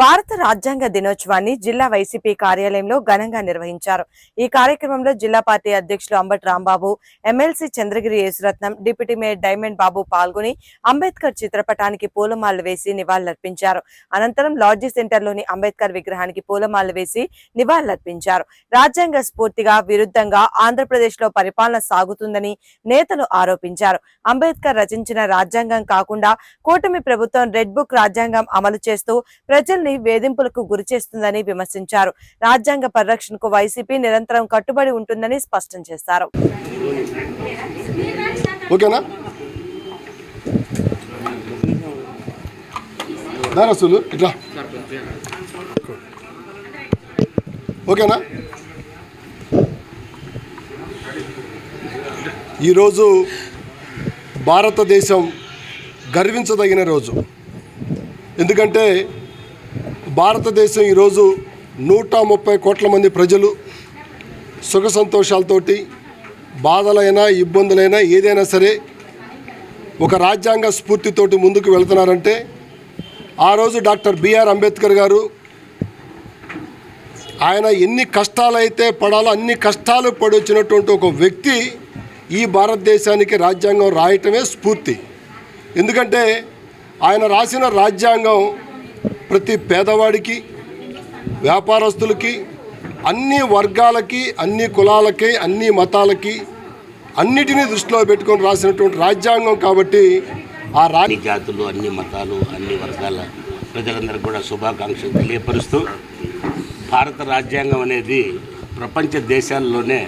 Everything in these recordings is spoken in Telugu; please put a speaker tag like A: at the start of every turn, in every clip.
A: భారత రాజ్యాంగ దినోత్సవాన్ని జిల్లా వైసీపీ కార్యాలయంలో ఘనంగా నిర్వహించారు. ఈ కార్యక్రమంలో జిల్లా పార్టీ అధ్యక్షులు Ambati Rambabu MLC Chandragiri Yesuratnam deputy mayor Diamond Babu పాల్గొని అంబేద్కర్ చిత్రపటానికి పూలమాలలు వేసి నివాళులర్పించారు. అనంతరం లాడ్జీ సెంటర్లోని అంబేద్కర్ విగ్రహానికి పూలమాలలు వేసి నివాళులర్పించారు. రాజ్యాంగ స్ఫూర్తిగా విరుద్ధంగా ఆంధ్రప్రదేశ్లో పరిపాలన సాగుతుందని నేతలు ఆరోపించారు. అంబేద్కర్ రచించిన రాజ్యాంగం కాకుండా కూటమి ప్రభుత్వం రెడ్ బుక్ రాజ్యాంగం అమలు చేస్తూ ప్రజలు ప్రజల్ని వేధింపులకు గురి చేస్తుందని విమర్శించారు. రాజ్యాంగ పరిరక్షణకు వైసీపీ నిరంతరం కట్టుబడి ఉంటుందని స్పష్టం చేశారు.
B: ఓకేనా? దా ఇట్లా. ఓకేనా? ఈరోజు భారతదేశం గర్వించదగిన రోజు. ఎందుకంటే భారతదేశం ఈరోజు నూట ముప్పై కోట్ల మంది ప్రజలు సుఖ సంతోషాలతోటి బాధలైనా ఇబ్బందులైనా ఏదైనా సరే ఒక రాజ్యాంగ స్ఫూర్తితోటి ముందుకు వెళ్తున్నారంటే ఆ రోజు డాక్టర్ బిఆర్ అంబేద్కర్ గారు ఆయన ఎన్ని కష్టాలైతే పడాలో అన్ని కష్టాలు పడి వచ్చినటువంటి ఒక వ్యక్తి ఈ భారతదేశానికి రాజ్యాంగం రాయటమే స్ఫూర్తి. ఎందుకంటే ఆయన రాసిన రాజ్యాంగం ప్రతి పేదవాడికి వ్యాపారస్తులకి అన్ని వర్గాలకి అన్ని కులాలకి అన్ని మతాలకి అన్నిటినీ దృష్టిలో పెట్టుకొని రాసినటువంటి రాజ్యాంగం కాబట్టి ఆ రా
C: జాతులు అన్ని మతాలు అన్ని వర్గాల ప్రజలందరికీ కూడా శుభాకాంక్షలు తెలియపరుస్తూ భారత రాజ్యాంగం అనేది ప్రపంచ దేశాల్లోనే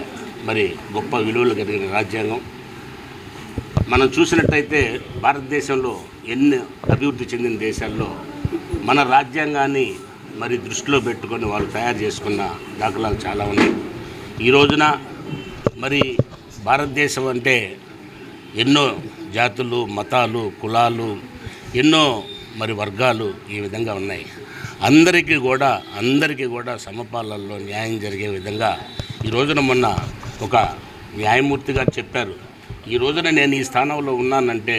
C: మరి గొప్ప విలువలు కలిగిన రాజ్యాంగం. మనం చూసినట్టయితే భారతదేశంలో ఎన్ని అభివృద్ధి చెందిన దేశాల్లో మన రాజ్యాంగాన్ని మరి దృష్టిలో పెట్టుకొని వాళ్ళు తయారు చేసుకున్న దాఖలాలు చాలా ఉన్నాయి. ఈ రోజున మరి భారతదేశం అంటే ఎన్నో జాతులు మతాలు కులాలు ఎన్నో మరి వర్గాలు ఈ విధంగా ఉన్నాయి. అందరికీ కూడా అందరికీ కూడా సమపాలల్లో న్యాయం జరిగే విధంగా ఈ రోజున మొన్న ఒక న్యాయమూర్తి గారు చెప్పారు. ఈ రోజున నేను ఈ స్థానంలో ఉన్నానంటే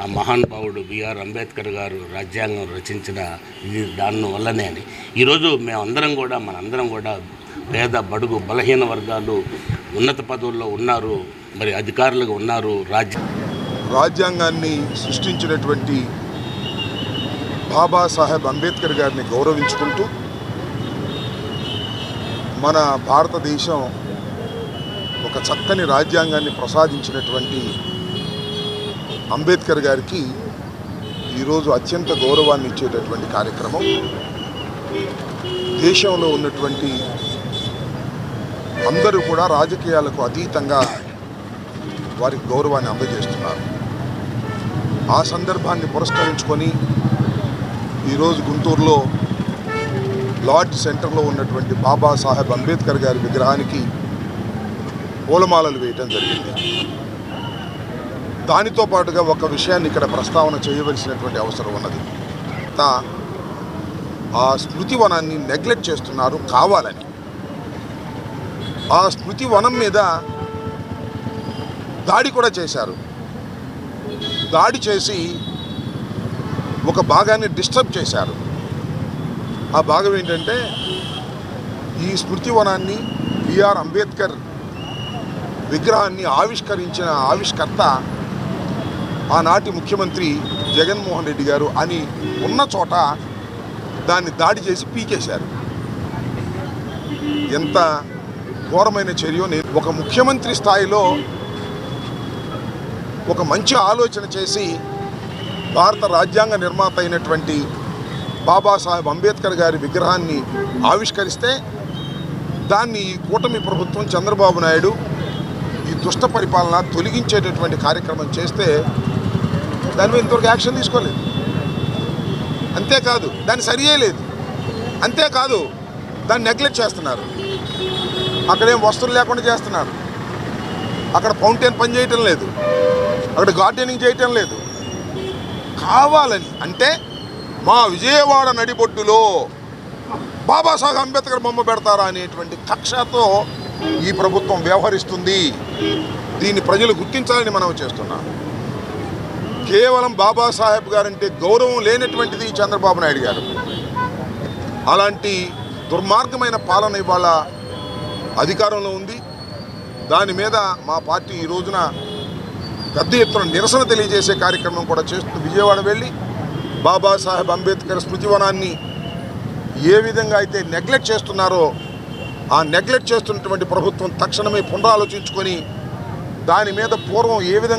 C: ఆ మహానుభావుడు బిఆర్ అంబేద్కర్ గారు రాజ్యాంగం రచించిన ఇది దాని వల్లనే అని. ఈరోజు మేమందరం కూడా మనందరం కూడా పేద బడుగు బలహీన వర్గాలు ఉన్నత పదవుల్లో ఉన్నారు మరి అధికారులుగా ఉన్నారు రాజ్య
D: రాజ్యాంగాన్ని సృష్టించినటువంటి బాబాసాహెబ్ అంబేద్కర్ గారిని గౌరవించుకుంటూ మన భారతదేశం ఒక చక్కని రాజ్యాంగాన్ని ప్రసాదించినటువంటి అంబేద్కర్ గారికి ఈరోజు అత్యంత గౌరవాన్ని ఇచ్చేటటువంటి కార్యక్రమం. దేశంలో ఉన్నటువంటి అందరూ కూడా రాజకీయాలకు అతీతంగా వారికి గౌరవాన్ని అందజేస్తున్నారు. ఆ సందర్భాన్ని పురస్కరించుకొని ఈరోజు గుంటూరులో లాడ్జ్ సెంటర్లో ఉన్నటువంటి బాబాసాహెబ్ అంబేద్కర్ గారి విగ్రహానికి పూలమాలలు వేయటం జరిగింది. దానితో పాటుగా ఒక విషయాన్ని ఇక్కడ ప్రస్తావన చేయవలసినటువంటి అవసరం ఉన్నది. ఆ స్మృతి వనాన్ని నెగ్లెక్ట్ చేస్తున్నారు కావాలని. ఆ స్మృతి వనం మీద దాడి కూడా చేశారు. దాడి చేసి ఒక భాగాన్ని డిస్టర్బ్ చేశారు. ఆ భాగం ఏంటంటే ఈ స్మృతి వనాన్ని బిఆర్ అంబేద్కర్ విగ్రహాన్ని ఆవిష్కరించిన ఆవిష్కర్త ఆనాటి ముఖ్యమంత్రి జగన్మోహన్ రెడ్డి గారు అని ఉన్న చోట దాన్ని దాడి చేసి పీకేశారు. ఎంత ఘోరమైన చర్య నేను ఒక ముఖ్యమంత్రి స్థాయిలో ఒక మంచి ఆలోచన చేసి భారత రాజ్యాంగ నిర్మాత అయినటువంటి బాబాసాహెబ్ అంబేద్కర్ గారి విగ్రహాన్ని ఆవిష్కరిస్తే దాన్ని ఈ కూటమి ప్రభుత్వం చంద్రబాబు నాయుడు ఈ దుష్ట పరిపాలన తొలగించేటటువంటి కార్యక్రమం చేస్తే దాని మీద ఇంతవరకు యాక్షన్ తీసుకోలేదు. అంతేకాదు దాన్ని సరిచేయలేదు. అంతేకాదు దాన్ని నెగ్లెక్ట్ చేస్తున్నారు. అక్కడేం వస్తువులు లేకుండా చేస్తున్నారు. అక్కడ ఫౌంటైన్ పని చేయటం లేదు. అక్కడ గార్డెనింగ్ చేయటం లేదు. కావాలని అంటే మా విజయవాడ నడిబొడ్డులో బాబాసాహెబ్ అంబేద్కర్ బొమ్మ పెడతారా అనేటువంటి కక్షతో ఈ ప్రభుత్వం వ్యవహరిస్తుంది. దీన్ని ప్రజలు గుర్తించాలని మనం చేస్తున్నాం. కేవలం బాబాసాహెబ్ గారంటే గౌరవం లేనటువంటిది చంద్రబాబు నాయుడు గారు. అలాంటి దుర్మార్గమైన పాలన ఇవాళ అధికారంలో ఉంది. దాని మీద మా పార్టీ ఈ రోజున పెద్ద ఎత్తున నిరసన తెలియజేసే కార్యక్రమం కూడా చేస్తూ విజయవాడ వెళ్ళి బాబాసాహెబ్ అంబేద్కర్ స్మృతివనాన్ని ఏ విధంగా అయితే నెగ్లెక్ట్ చేస్తున్నారో ఆ నెగ్లెక్ట్ చేస్తున్నటువంటి ప్రభుత్వం తక్షణమే పునరాలోచించుకొని దాని మీద పూర్వం ఏ విధంగా